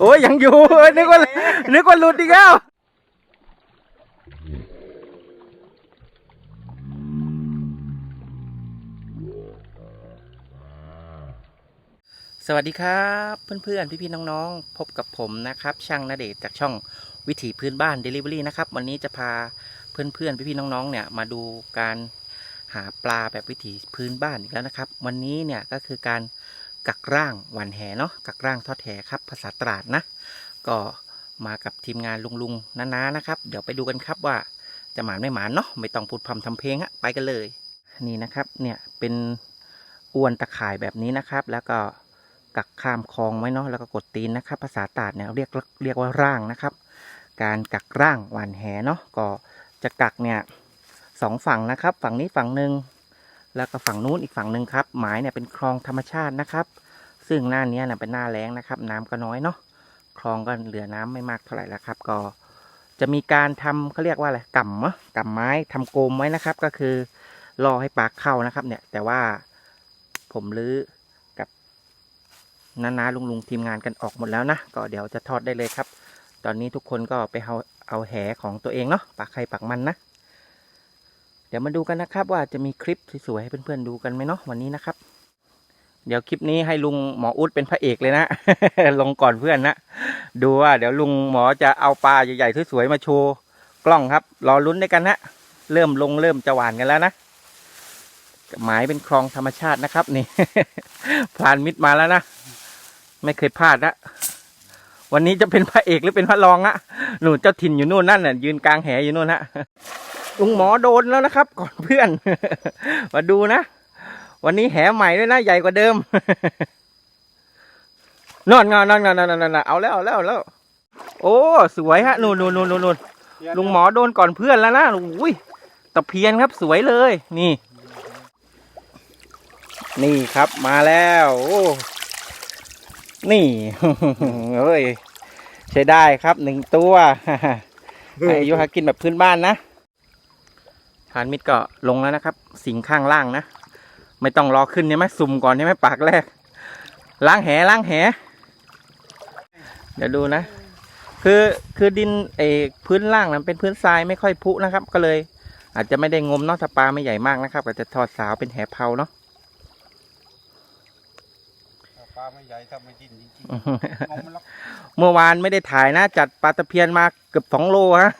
โอ้ยยังอยู่เอ้ยนึกว่านึกว่าหลุดอีกแล้วสวัสดีครับเพื่อนๆ พี่ๆ น้องๆ พบกับผมนะครับ ช่างนาเดชจากช่องวิถีพื้นบ้าน Delivery นะครับ วันนี้จะพาเพื่อนๆ พี่ๆ น้องๆ เนี่ยมาดูการหาปลาแบบวิถีพื้นบ้านอีกแล้วนะครับ วันนี้เนี่ยก็คือการ กักร่างหวันแหเนาะกักร่างทอดแหครับภาษาตราดนะ ก็มากับทีมงานลุงๆน้าๆนะครับ เดี๋ยวไปดูกันครับว่าจะหมานไม่หมานเนาะไม่ต้องพูดพร่ำทำเพลงฮะไปกันเลย นี่นะครับเนี่ยเป็นอวนตะข่ายแบบนี้นะครับ แล้วก็กักข้ามคลองไว้เนาะแล้วก็กดตีนนะครับ ภาษาตราดเนี่ยเรียกเรียกว่าร่างนะครับ การกักร่างหวานแหเนาะก็จะกักเนี่ยสองฝั่งนะครับ ฝั่งนี้ฝั่งหนึ่ง แล้วก็ฝั่งนู้นอีกฝั่งหนึ่งครับ หมายเนี่ยเป็นคลองธรรมชาตินะครับ ซึ่งหน้านี้นะเป็นหน้าแล้งนะครับ น้ำก็น้อยเนาะ คลองก็เหลือน้ำไม่มากเท่าไหร่แล้วครับ ก็จะมีการทำเขาเรียกว่าอะไรก่ำมะก่ำไม้ทำโกมไว้นะครับ ก็คือรอให้ปลาเข้านะครับ เนี่ย แต่ว่าผมลื้อกับน้าๆลุงๆทีมงานกันออกหมดแล้วนะ ก็เดี๋ยวจะทอดได้เลยครับ ตอนนี้ทุกคนก็ไปเอาเอาแหของตัวเองเนาะปากใครปากมันนะ เดี๋ยวมาดูกันนะครับ ว่าจะมีคลิปสวยๆให้เพื่อนๆดูกันไหมเนาะวันนี้นะครับ เดี๋ยวคลิปนี้ให้ลุงหมออุดเป็นพระเอกเลยนะ ลงก่อนเพื่อนนะดูว่าเดี๋ยวลุงหมอจะเอาปลาใหญ่ๆสวยๆมาโชว์กล้องครับ รอลุ้นด้วยกันนะเริ่มลงเริ่มจะหวานกันแล้วนะหมายเป็นคลองธรรมชาตินะครับ นี่พรานมิตรมาแล้วนะไม่เคยพลาดนะวันนี้จะเป็นพระเอกหรือเป็นพระรองอะหนูเจ้าถิ่นอยู่นู่นนั่นน่ะยืนกลางแหอยู่นู่นฮะ ลุงหมอโดนแล้วนะครับ ก่อนเพื่อน มาดูนะ วันนี้แหใหม่ด้วยนะ ใหญ่กว่าเดิม นอนงอนนอนงอนนอนนอนเอาแล้วเอาแล้วเอาแล้ว โอ้ สวยฮะนูนนูนนูนนูนลุงหมอโดนก่อนเพื่อนแล้วนะอุ้ยตะเพียนครับสวยเลย นี่ นี่ครับมาแล้วโอ้นี่เฮ้ยใช้ได้ครับหนึ่งตัวอายุหากินแบบพื้นบ้านนะ ทานมิตรก็ลงแล้วนะครับ สิงข้างล่างนะ ไม่ต้องรอขึ้นใช่ไหมสุ่มก่อนใช่ไหมปากแรก ล้างแหล้างแห เดี๋ยวดูนะ คือคือดินเออพื้นล่างนะเป็นพื้นทรายไม่ค่อยพุนะครับ ก็เลย อาจจะไม่ได้งมเนาะถ้าปลาไม่ใหญ่มากนะครับก็จะทอดสาวเป็นแหเผาเนาะปลาไม่ใหญ่ทำไม่กินจริงๆมองมันล็อกเมื่อวานไม่ได้ถ่ายนะ จัดปลาตะเพียนมาเกือบสองโลฮะ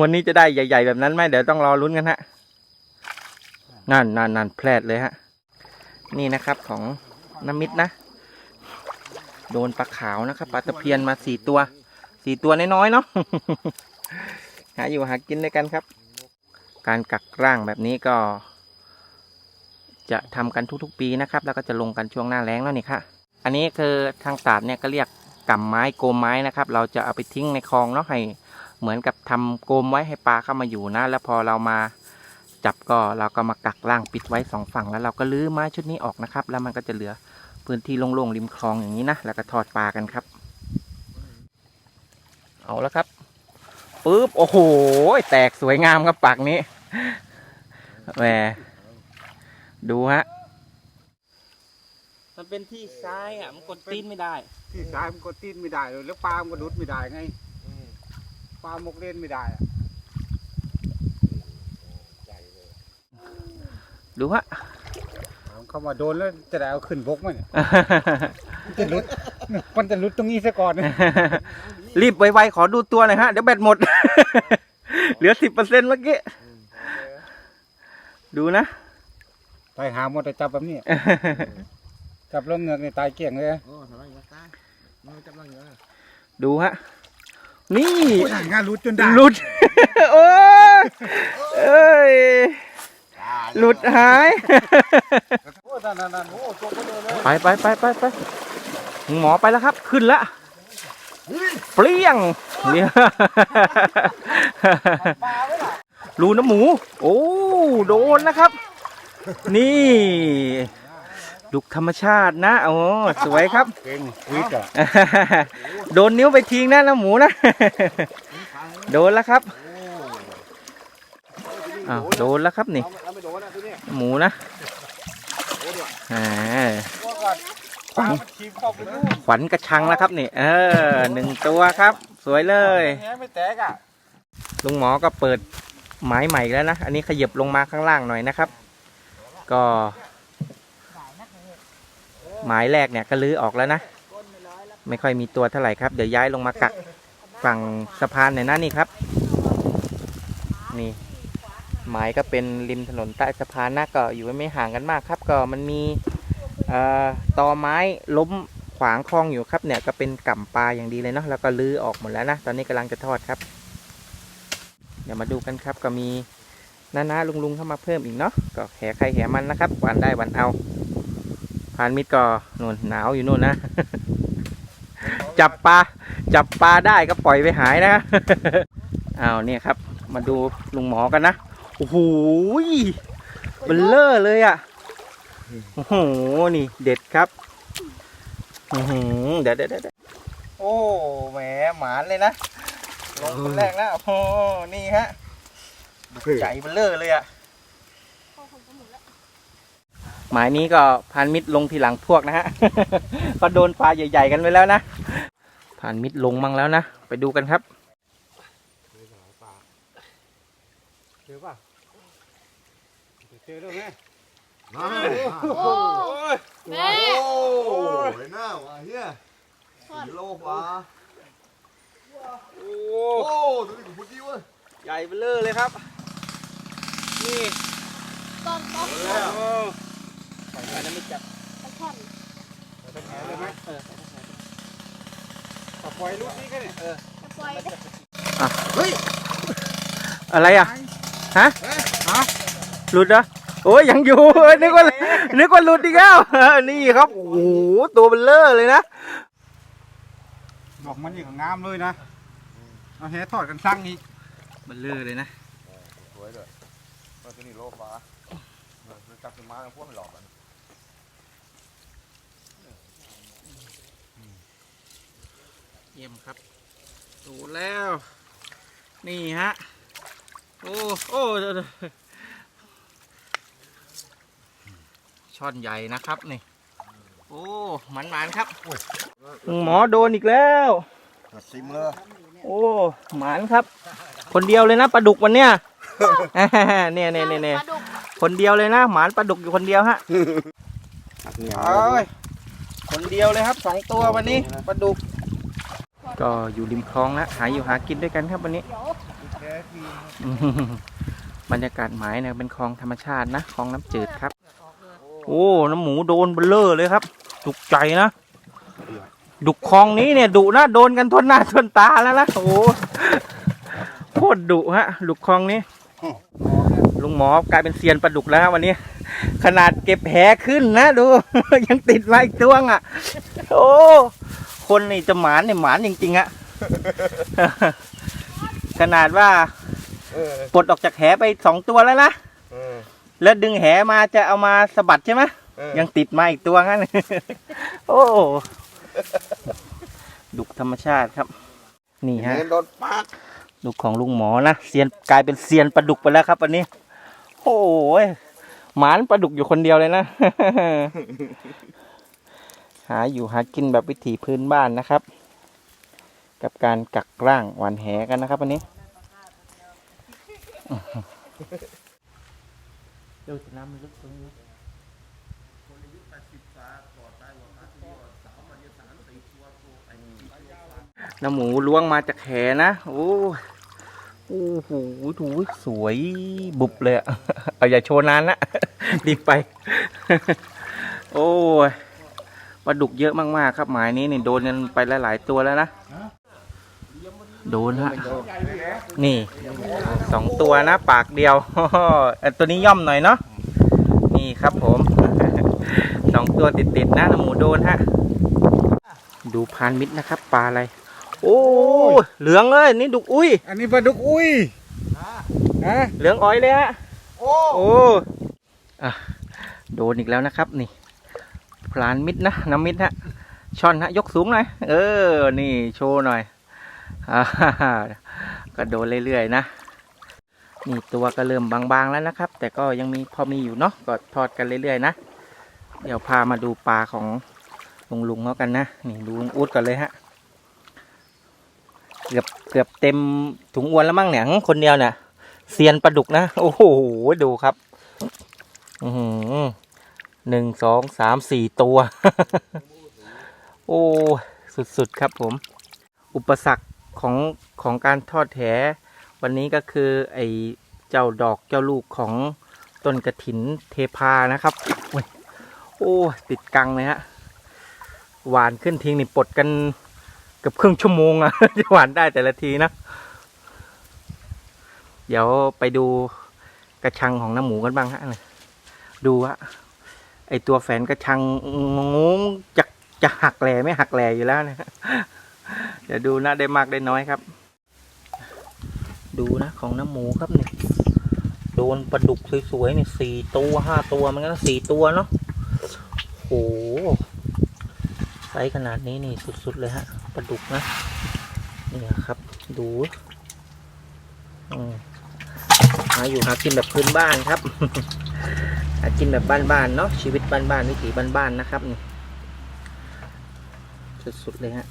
วันนี้จะได้ใหญ่ ๆ แบบนั้นไหมเดี๋ยวต้องรอลุ้นกันฮะนั่นนั่นนั่นแพลดเลยฮะ นี่นะครับของน้ำมิตรนะ โดนปลาขาวนะครับปลาตะเพียนมาสี่ตัวสี่ตัวน้อยๆเนาะหาอยู่หากินด้วยกันครับ การกักร่างแบบนี้ก็ จะทำกันทุกๆปีนะครับ แล้วก็จะลงกันช่วงหน้าแล้งแล้วนี่ค่ะ อันนี้คือทางตราดเนี่ยก็เรียกก่ำไม้โกมไม้นะครับ เราจะเอาไปทิ้งในคลองเนาะให้ เหมือนกับทำโกมไว้ให้ปลาเข้ามาอยู่นะ แล้วพอเรามาจับก็เราก็มากักล่างปิดไว้สองฝั่งแล้วเราก็ลื้อไม้ชุดนี้ออกนะครับ แล้วมันก็จะเหลือพื้นที่โล่งๆริมคลองอย่างนี้นะแล้วก็ทอดปลากันครับ เอาแล้วครับปุ๊บโอ้โห แตกสวยงามครับปากนี้แหมดูฮะมันเป็นที่ซ้ายอะมันกดตีนไม่ได้ ที่ซ้ายมันก็ตีนไม่ได้เลยแล้วปลามันก็ดุดไม่ได้ไง ปลาหมกเล่นไม่ได้อะดูฮะ เอาเข้ามาโดนแล้วจะได้เอาขึ้นบกไหมเนี่ยมันจะลุด มันจะลุดตรงนี้ซะก่อนนะรีบไวๆขอดูตัวหน่อยฮะ เดี๋ยวแบตหมด เหลือสิบเปอร์เซ็นต์เมื่อกี้ ดูนะ ตายหาหมดแต่จับแบบนี้ จับแล้วเงือกในตายเกลี้ยงเลย โอ้ทำไมยังตายมันจับลังอยู่นะดูฮะ นี่โอ้ยงานลุดจนได้หลุด โอ้ยเอ้ยหลุดหาย โอ้นั่นนั่นนั่นโอ้จบไปเลยเลยไปไปไปไปไปหมอไปแล้วครับ ขึ้นแล้วเปรี้ยงเนี่ยรูน้ำหมู โอ้ โดนนะครับ นี่ ดุกธรรมชาตินะโอ้สวยครับ เก่งวิทย์อะโดนนิ้วไปทิ้งนะน้ำหมูนะ โดนแล้วครับอ้าวโดนแล้วครับนี่เราไม่โดนนะทีนี้หมูนะอ่าว่าก่อนปลามันทีมเข้าไปลูกขวัญกระชังแล้วครับนี่ เออหนึ่งตัวครับ สวยเลยแหไม่แตกอะลุงหมอก็เปิดหมายใหม่แล้วนะ อันนี้ขยับลงมาข้างล่างหน่อยนะครับ ก็ หมายแรกเนี่ยก็ลื้อออกแล้วนะ ไม่ค่อยมีตัวเท่าไหร่ครับ เดี๋ยวย้ายลงมากักฝั่งสะพานหน่อยนะนี่ครับ นี่หมายก็เป็นริมถนนใต้สะพานนะก็อยู่ไม่ห่างกันมากครับ ก็มันมีต่อตอไม้ล้มขวางคลองอยู่ครับเนี่ยก็เป็นก่ำปลาอย่างดีเลยเนาะแล้วก็ลื้อออกหมดแล้วนะตอนนี้กำลังจะทอดครับ เดี๋ยวมาดูกันครับก็มีน้าๆลุงๆเข้ามาเพิ่มอีกเนาะก็แหใครแหมันนะครับวันได้วันเอา พานมิดก็นู่นหนาวอยู่นู่นนะ จับปลาจับปลาได้ก็ปล่อยไปหายนะอ้าวเนี่ยครับ มาดูลุงหมอกันนะโอ้โหเบลเลอร์เลยอะโอ้โหนี่เด็ดครับอื้อหือเดี๋ยวเดี๋ยวเดี๋ยวโอ้แหมหมานเลยนะลงคนแรกนะโอ้โหนี่ฮะใหญ่เบลเลอร์เลยอะ หมายนี้ก็พันมิตรลงทีหลังพวกนะฮะ ก็โดนปลาใหญ่ ๆ กันไปแล้วนะผ่านมิตรลงมั่งแล้วนะ ไปดูกันครับเจอป่ะเจอด้วยไหมมาโอ้แม่โอ้ยหน้าว่ะเฮียสี่โลกว่าโอ้โอ้ดูดิพุทธิเว้ยใหญ่เบลเลอร์เลยครับ นี่ต้นต้นโอ้ข ออนุญาตนะมิตรจับตะแค่นไปแผลเลยไหมเออปล่อยลูกนี้กันเนี่ยจะปล่อยได้เฮ้ยอะไรอะฮะฮะหลุดเหรอโอ้ยยังอยู่เอ้ยนึกว่านึกว่าหลุดอีกแล้วเออนี่ครับโอ้โหตัวเบลเลอร์เลยนะดอกมันนี่ของงามเลยนะเอาแหทอดกันสั่งอีกเบลเลอร์เลยนะสวยเลยมันจะนี่โลกว่ามันจับขึ้นมาแล้วพวกมันหลอกกัน เยี่ยมครับ ดูแล้ว นี่ฮะ โอ้โอ้เดี๋ยวเดี๋ยวช่อนใหญ่นะครับนี่ โอ้หมันหมันๆครับ หมอโดนอีกแล้วซิมเลยโอ้หมานครับ คนเดียวเลยนะปลาดุกวันเนี้ยเนี่ยเนี่ยเนี่ยเนี่ยปลาดุกคนเดียวเลยนะหมานปลาดุกอยู่คนเดียวฮะเอ้ยคนเดียวเลยครับสองตัววันนี้ปลาดุก ก็อยู่ริมคลองนะหาอยู่หากินด้วยกันครับวันนี้เดี๋ยวอืมบรรยากาศหมายเนี่ยเป็นคลองธรรมชาตินะคลองน้ำจืดครับ โอ้น้ำหมูโดนเบลเลอร์เลยครับดุกใจนะดุกคลองนี้เนี่ยดุนะโดนกันทนหน้าทนตาแล้วนะโอ้โหโคตรดุฮะดุกคลองนี้ลุงหมอกลายเป็นเซียนปลาดุกแล้วฮะวันนี้ ขนาดเก็บแหขึ้นนะดู ยังติดมาอีกตัวงอะ โอ้ คนนี่จะหมานเนี่ยหมานจริงๆอะ ขนาดว่าเออปลดออกจากแหไปสองตัวแล้วนะ เออแล้วดึงแหมาจะเอามาสะบัดใช่ไหมเออยังติดมาอีกตัวงั้น โอ้ดุกธรรมชาติครับ นี่ฮะโดนปากดุกของลุงหมอนะเซียนกลายเป็นเซียนปลาดุกไปแล้วครับวันนี้ โอ้ยหมานปลาดุกอยู่คนเดียวเลยนะ หาอยู่หากินแบบวิถีพื้นบ้านนะครับ กับการกักร่างหวานแหกันนะครับวันนี้ดูสิน้ำมันลึกตรงนี้น้ำหมูล้วงมาจากแหนะ โอ้โอ้โหถูสวยบุบเลยอะเอาอย่าโชว์นานนะรีบไป โอ้ย ปลาดุกเยอะมากๆครับหมายนี้นี่โดนกันไปหลายๆตัวแล้วนะโดนฮะนี่สองตัวนะ ปากเดียวเอ่อตัวนี้ย่อมหน่อยเนาะนี่ครับผมสองตัวติดๆนะน้ำหมูโดนฮะดูพานมิตรนะครับปลาอะไร โอ้เหลืองเลยนี่ดุกอุ้ย อันนี้ปลาดุกอุ้ยฮะเหลืองอ้อยเลยฮะโอ้โอ้อะโดนอีกแล้วนะครับนี่ ลานมิดนะน้ำมิดฮะช่อนฮะยกสูงหน่อยเออ นี่โชว์หน่อยอก็โดนเรื่อยๆนะนี่ตัวก็เริ่มบางๆแล้วนะครับ แต่ก็ยังมีพอมีอยู่เนาะก็ทอดกันเรื่อยๆนะเดี๋ยวพามาดูปลาของลุงลุงๆเขากันนะนี่ดูลุงอูดก่อนเลยฮะเกือบเกือบเต็มถุงอวนแล้วมั้งเนี่ยคนเดียวเนี่ยเซียนปลาดุกนะ โอ้โหดูครับ อือ หนึ่งสองสามสี่ตัว โอ้สุดๆครับผม อุปสรรคของของการทอดแหวันนี้ก็คือไอเจ้าดอกเจ้าลูกของต้นกระถินเทพานะครับ โอ้ติดกังเลยฮะหวานขึ้นทิ้งนี่ปลดกันเกือบครึ่งชั่วโมงอะจะหวานได้แต่ละทีนะ เดี๋ยวไปดูกระชังของน้ำหมูกันบ้างฮะดูฮะ ไอตัวแฝนกระชังงงจะจะหักแหล่ไม่หักแหล่อยู่แล้วเนะเดี๋ยวดูนะได้มากได้น้อยครับ ดูนะของน้ำหมูครับเนี่ยโดนปลาดุกสวยๆเนี่ยสี่ตัวห้าตัวมันก็สี่ตัวเนาะโอ้โหไซส์ขนาดนี้นี่สุดๆเลยฮะปลาดุกนะเนี่ยครับ ดูอืมหาอยู่หากินแบบพื้นบ้านครับ หากินแบบบ้านๆเนาะชีวิตบ้านๆวิถีบ้านๆนะครับนี่สุดๆเลยฮะ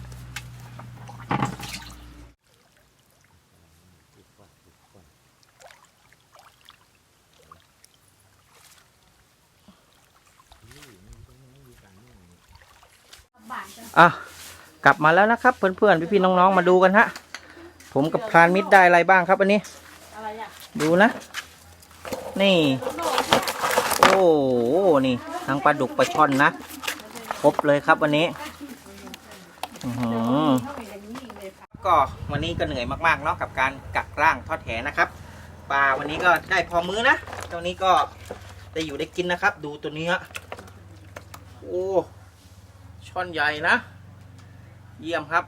อะกลับมาแล้วนะครับ เพื่อนๆพี่ๆน้องๆมาดูกันฮะผมกับพรานมิตรได้อะไรบ้างครับอันนี้อะไรอะดูนะ นี่ โอ้โหนี่ ทั้งปลาดุกปลาช่อนนะ ครบเลยครับวันนี้อื้อหือก็วันนี้ก็เหนื่อยมากๆเนาะกับการกักร่างทอดแหนะครับปลาวันนี้ก็ได้พอมื้อนะตัวนี้ก็ได้อยู่ได้กินนะครับ ดูตัวนี้ฮะโอ้ช่อนใหญ่นะ เยี่ยมครับ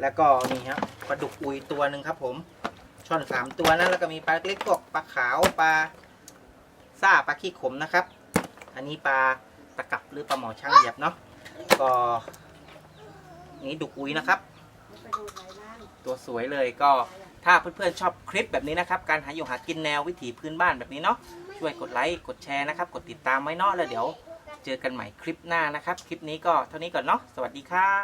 แล้วก็นี่ครับปลาดุกอุยตัวหนึ่งครับ ผม ช่อนสามตัวนะแล้วก็มีปลาเล็กพวกปลาขาวปลา ซ่าปลาขี้ขมนะครับ อันนี้ปลาตะกับหรือปลาหมอช่างเหยียบเนาะก็นี่ดุกอุยนะครับ ตัวสวยเลยก็ถ้าเพื่อนๆชอบคลิปแบบนี้นะครับ การหาอยู่หากินแนววิถีพื้นบ้านแบบนี้เนาะช่วยกดไลค์กดแชร์นะครับ กดติดตามไว้เนาะแล้วเดี๋ยว เจอกันใหม่คลิปหน้านะครับ คลิปนี้ก็เท่านี้ก่อนเนาะสวัสดีครับ